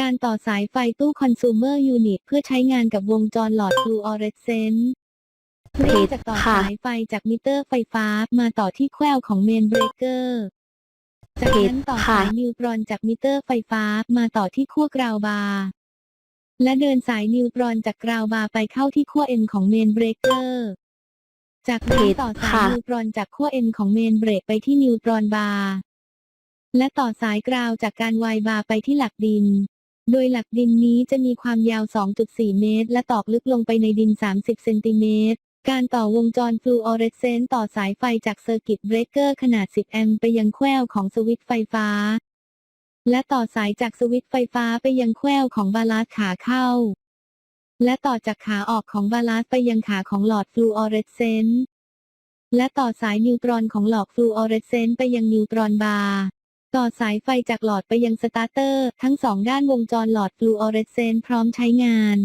การต่อสายไฟตู้ consumer unit เพื่อใช้งานกับวงจรหลอดฟลูออเรสเซนต์ผิดเริ่มจากต่อค่ะสายไฟจากมิเตอร์ไฟฟ้ามาต่อที่แคววของเมนเบรกเกอร์จากนั้นต่อค่ะสายนิวตรอนจากมิเตอร์ไฟฟ้ามาต่อที่ขั้วกราวบาร์และเดินสายนิวตรอนจากกราวบาร์ไปเข้าที่ขั้วเอ็นของเมนเบรกเกอร์จากนั้นผิดต่อสายค่ะนิวตรอนจากขั้วเอ็นของเมนเบรกไปที่นิวตรอนบาร์และต่อสายกราวจากการวายบาร์ไปที่หลักดิน โดยหลักดินนี้จะมีความยาว 2.4 เมตร และตอกลึกลงไปในดิน 30 เซนติเมตร การต่อวงจรฟลูออเรสเซนต์ต่อสายไฟจากเซอร์กิตเบรกเกอร์ขนาด 10 แอมป์ไปยังแคววของสวิตช์ไฟฟ้า และต่อสายจากสวิตช์ไฟฟ้าไปยังแคววของบาลาสขาเข้า และต่อจากขาออกของบาลาสไปยังขาของหลอดฟลูออเรสเซนต์และต่อสายนิวตรอนของหลอดฟลูออเรสเซนต์ไปยังนิวตรอนบาร์ ต่อสายไฟจากหลอดไปยังสตาร์เตอร์ ทั้งสองด้านวงจรหลอดฟลูออเรสเซนต์พร้อมใช้งาน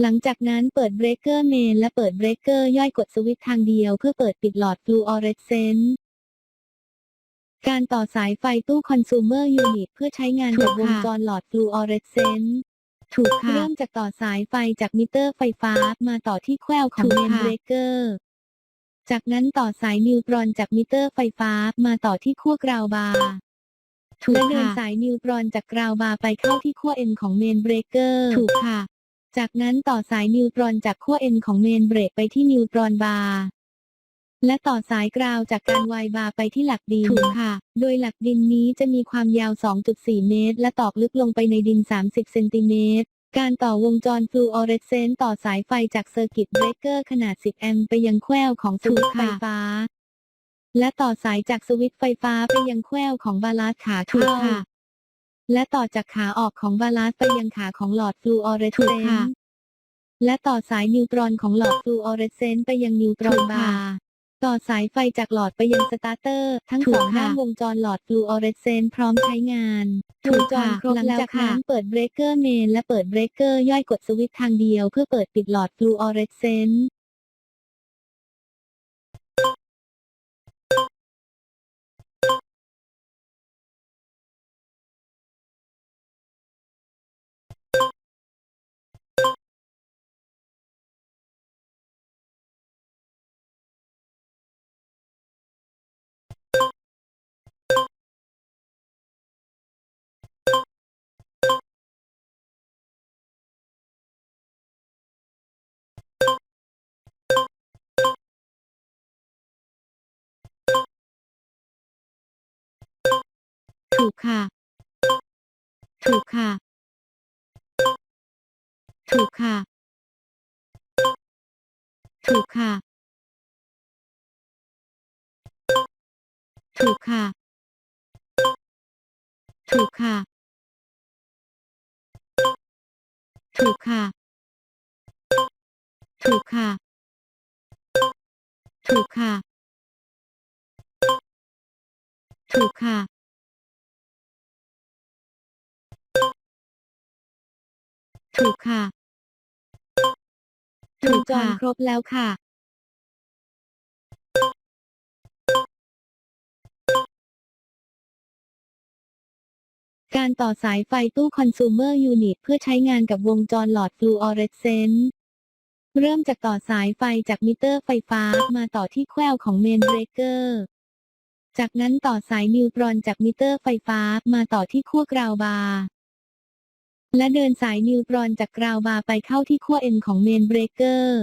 หลังจากนั้นเปิดเบรกเกอร์เมนและเปิดเบรกเกอร์ย่อยกดสวิตช์ทางเดียวเพื่อเปิดปิดหลอดฟลูออเรสเซนต์การต่อสายไฟตู้ consumer unit เพื่อใช้งานกับวงจรหลอดฟลูออเรสเซนต์ถูกค่ะเริ่มจากต่อสายไฟจากมิเตอร์ไฟฟ้ามาต่อที่แคววของถูเมนเบรกเกอร์ จากนั้นต่อสายนิวตรอนจากมิเตอร์ไฟฟ้ามาต่อที่ขั้วกราวบาร์ถูกและเดินค่ะสายนิวตรอนจากกราวบาร์ไปเข้าที่ขั้วเอ็นของเมนเบรกเกอร์ ถูกค่ะ จากนั้นต่อสายนิวตรอนจากขั้วเอ็นของเมนเบรกไปที่นิวตรอนบาร์และต่อสายกราวจากการวายบาร์ไปที่หลักดิน ถูกค่ะ โดยหลักดินนี้จะมีความยาว 2.4 เมตร และตอกลึกลงไปในดิน 30 เซนติเมตร การต่อวงจรฟลูออเรสเซนต์ต่อสายไฟจากเซอร์กิตเบรกเกอร์ขนาด 10 แอมป์ไปยังแคววของสวิตช์ถูกไฟค่ะฟ้า และต่อสายจากสวิตช์ไฟฟ้าไปยังแคววของบาลาสขาถูกเข้าค่ะ และต่อจากขาออกของบาลาสไปยังขาของหลอดฟลูออเรสถูเซกนค่ะต์และต่อสายนิวตรอนของหลอดฟลูออเรสเซนต์ไปยังนิวตรอนถูกบาค่ะร์ ต่อสายไฟจากหลอดไปยังสตาร์เตอร์ ทั้งถูสกองค่ะด้านวงจรหลอดฟลูออเรสเซนต์พร้อมใช้งานถูวกงจรค่ะครบหลังแล้วจากจากนั้นค่ะเปิดเบรกเกอร์เมนและเปิดเบรกเกอร์ย่อยกดสวิตช์ทางเดียวเพื่อเปิดปิดหลอดฟลูออเรสเซนต์ ถูกค่ะ ถูกค่ะ ถูกค่ะ ถูกค่ะ ถูกค่ะ ถูกค่ะ ถูกค่ะ ถูกค่ะ ถูกค่ะ ถูกค่ะ ถูกค่ะวถูงกจรค่ะครบแล้วค่ะ การต่อสายไฟตู้ consumer unit เพื่อใช้งานกับวงจรหลอดฟลูออเรสเซนต์เริ่มจากต่อสายไฟจากมิเตอร์ไฟฟ้ามาต่อที่แคววของเมนเบรกเกอร์ จากนั้นต่อสายนิวตรอนจากมิเตอร์ไฟฟ้ามาต่อที่ขั้วกราวบาร์ และเดินสายนิวตรอนจากกราวบาร์ไปเข้าที่ขั้วเอ็นของเมนเบรกเกอร์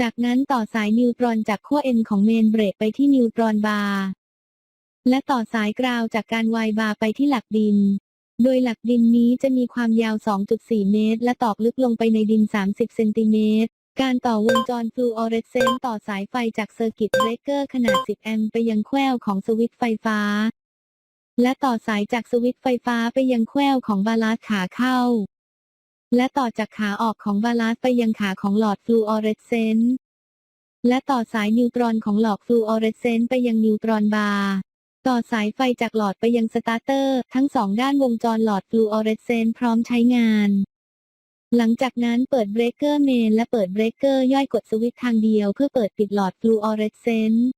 จากนั้นต่อสายนิวตรอนจากขั้วเอ็นของเมนเบรกไปที่นิวตรอนบาร์ และต่อสายกราวจากการวายบาร์ไปที่หลักดิน โดยหลักดินนี้จะมีความยาว 2.4 เมตร และตอกลึกลงไปในดิน 30 เซนติเมตรการต่อวงจรฟลูออเรสเซนต์ต่อสายไฟจากเซอร์กิตเบรกเกอร์ขนาด 10 แอมป์ไปยังแคววของสวิตช์ไฟฟ้า และต่อสายจากสวิตช์ไฟฟ้าไปยังแคววของบาลาสขาเข้า และต่อจากขาออกของบาลาสไปยังขาของหลอดฟลูออเรสเซนต์ และต่อสายนิวตรอนของหลอดฟลูออเรสเซนต์ไปยังนิวตรอนบาร์ต่อสายไฟจากหลอดไปยังสตาร์เตอร์ ทั้งสองด้านวงจรหลอดฟลูออเรสเซนต์พร้อมใช้งาน หลังจากนั้นเปิดเบรกเกอร์เมนและเปิดเบรกเกอร์ย่อยกดสวิตช์ทางเดียวเพื่อเปิดปิดหลอดฟลูออเรสเซนต์